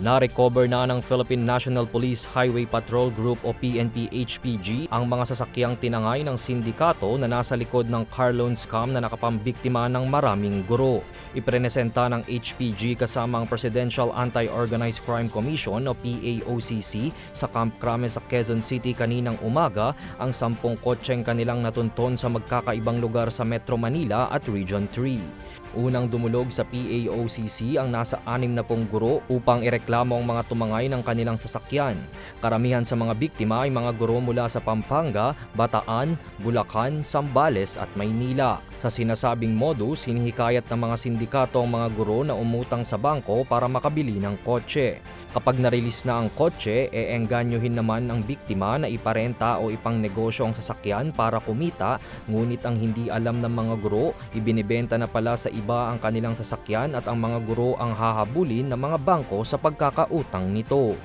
Na-recover na ng Philippine National Police Highway Patrol Group o PNP-HPG ang mga sasakyang tinangay ng sindikato na nasa likod ng car loan scam na nakapambiktima ng maraming guro. Iprenesenta ng HPG kasama ang Presidential Anti-Organized Crime Commission o PAOCC sa Camp Crame sa Quezon City kaninang umaga ang sampung kotseng kanilang natunton sa magkakaibang lugar sa Metro Manila at Region 3. Unang dumulog sa PAOCC ang nasa anim na pong guro upang ireklamo ang mga tumangay ng kanilang sasakyan. Karamihan sa mga biktima ay mga guro mula sa Pampanga, Bataan, Bulacan, Sambales at Maynila. Sa sinasabing modus, hinihikayat ng mga sindikato ang mga guro na umutang sa bangko para makabili ng kotse. Kapag narilis na ang kotse, eengganyohin naman ang biktima na iparenta o ipang negosyo ang sasakyan para kumita, ngunit ang hindi alam ng mga guro, ibinibenta na pala sa iba ang kanilang sasakyan at ang mga guro ang hahabulin ng mga bangko sa pagkakautang nito.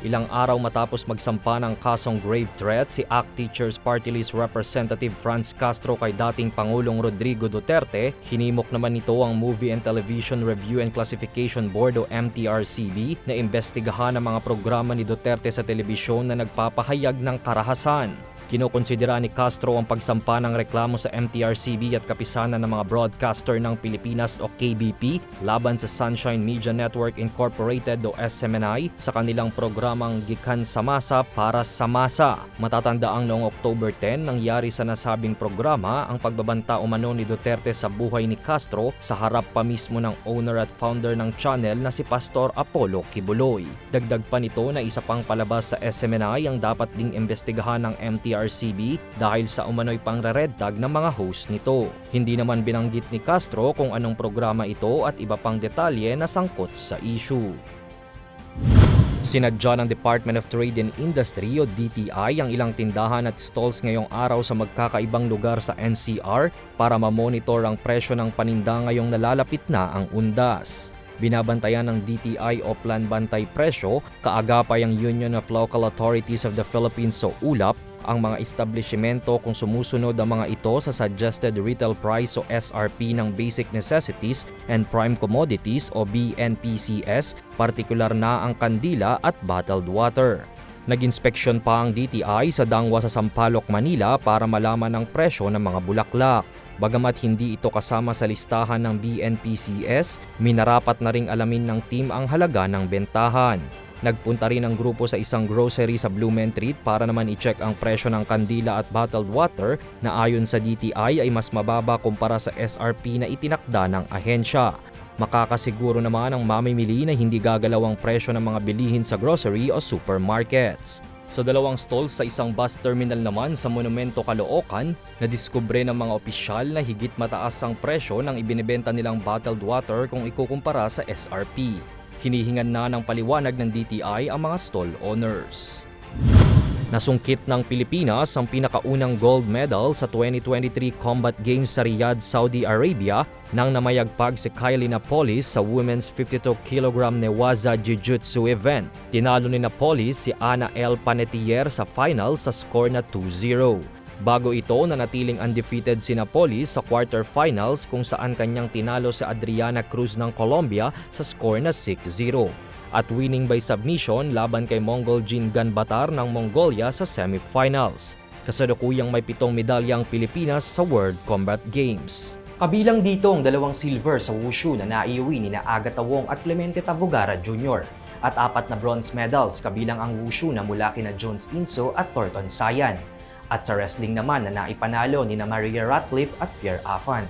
Ilang araw matapos magsampa ng kasong grave threat si ACT Teachers Party List Representative Franz Castro kay dating Pangulong Rodrigo Duterte, hinimok naman nito ang Movie and Television Review and Classification Board o MTRCB na imbestigahan ang mga programa ni Duterte sa telebisyon na nagpapahayag ng karahasan. Kinokonsidera ni Castro ang pagsampa ng reklamo sa MTRCB at kapisanan ng mga broadcaster ng Pilipinas o KBP laban sa Sunshine Media Network Incorporated o SMNI sa kanilang programang Gikan sa Masa para sa Masa. Matatandaang noong October 10 nangyari sa nasabing programa ang pagbabanta umano ni Duterte sa buhay ni Castro sa harap pa mismo ng owner at founder ng channel na si Pastor Apollo Kibuloy. Dagdag pa nito na isa pang palabas sa SMNI ang dapat ding imbestigahan ng MTRCB dahil sa umano'y pangre-red tag ng mga host nito. Hindi naman binanggit ni Castro kung anong programa ito at iba pang detalye na sangkot sa issue. Sinadya ng Department of Trade and Industry o DTI ang ilang tindahan at stalls ngayong araw sa magkakaibang lugar sa NCR para mamonitor ang presyo ng paninda ngayong nalalapit na ang undas. Binabantayan ng DTI o Plan Bantay Presyo, kaagapay ang Union of Local Authorities of the Philippines o ULAP, ang mga establishmento kung sumusunod ang mga ito sa Suggested Retail Price o SRP ng Basic Necessities and Prime Commodities o BNPCS, partikular na ang kandila at bottled water. Nag-inspeksyon pa ang DTI sa Dangwa sa Sampaloc, Manila para malaman ang presyo ng mga bulaklak. Bagamat hindi ito kasama sa listahan ng BNPCS, minarapat na ring alamin ng team ang halaga ng bentahan. Nagpunta rin ang grupo sa isang grocery sa Blumentritt para naman i-check ang presyo ng kandila at bottled water na ayon sa DTI ay mas mababa kumpara sa SRP na itinakda ng ahensya. Makakasiguro naman ang mamimili na hindi gagalaw ang presyo ng mga bilihin sa grocery o supermarkets. Sa dalawang stalls sa isang bus terminal naman sa Monumento Caloocan, nadiskubre ng mga opisyal na higit mataas ang presyo ng ibinebenta nilang bottled water kung ikukumpara sa SRP. Hinihingan na ng paliwanag ng DTI ang mga stall owners. Nasungkit ng Pilipinas ang pinakaunang gold medal sa 2023 Combat Games sa Riyadh, Saudi Arabia nang namayagpag si Kylie Napolis sa Women's 52 kg Newaza Jiu-Jitsu event. Tinalo ni Napolis si Ana L. Panetier sa final sa score na 2-0. Bago ito, nanatiling undefeated si Napolis sa quarterfinals kung saan kanyang tinalo si Adriana Cruz ng Colombia sa score na 6-0 at winning by submission laban kay Mongol Jin Ganbatar ng Mongolia sa semifinals. Kasalukuyang may pitong medalya ang Pilipinas sa World Combat Games. Kabilang dito ang dalawang silver sa wushu na naiuwi ni na Agatha Wong at Clemente Tabugara Jr. at apat na bronze medals kabilang ang wushu na mula kina Jones Inso at Thornton Sayan. At sa wrestling naman na naipanalo ni na Maria Ratcliffe at Pierre Afan.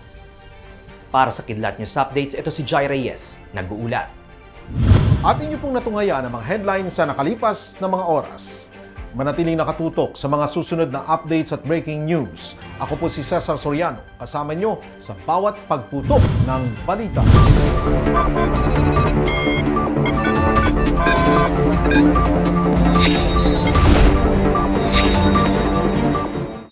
Para sa Kidlat News Updates, ito si Jai Reyes, nag-uulat. At inyo pong natungayan ang mga headlines sa nakalipas na mga oras. Manatiling nakatutok sa mga susunod na updates at breaking news. Ako po si Cesar Soriano, kasama nyo sa bawat pagputok ng balita.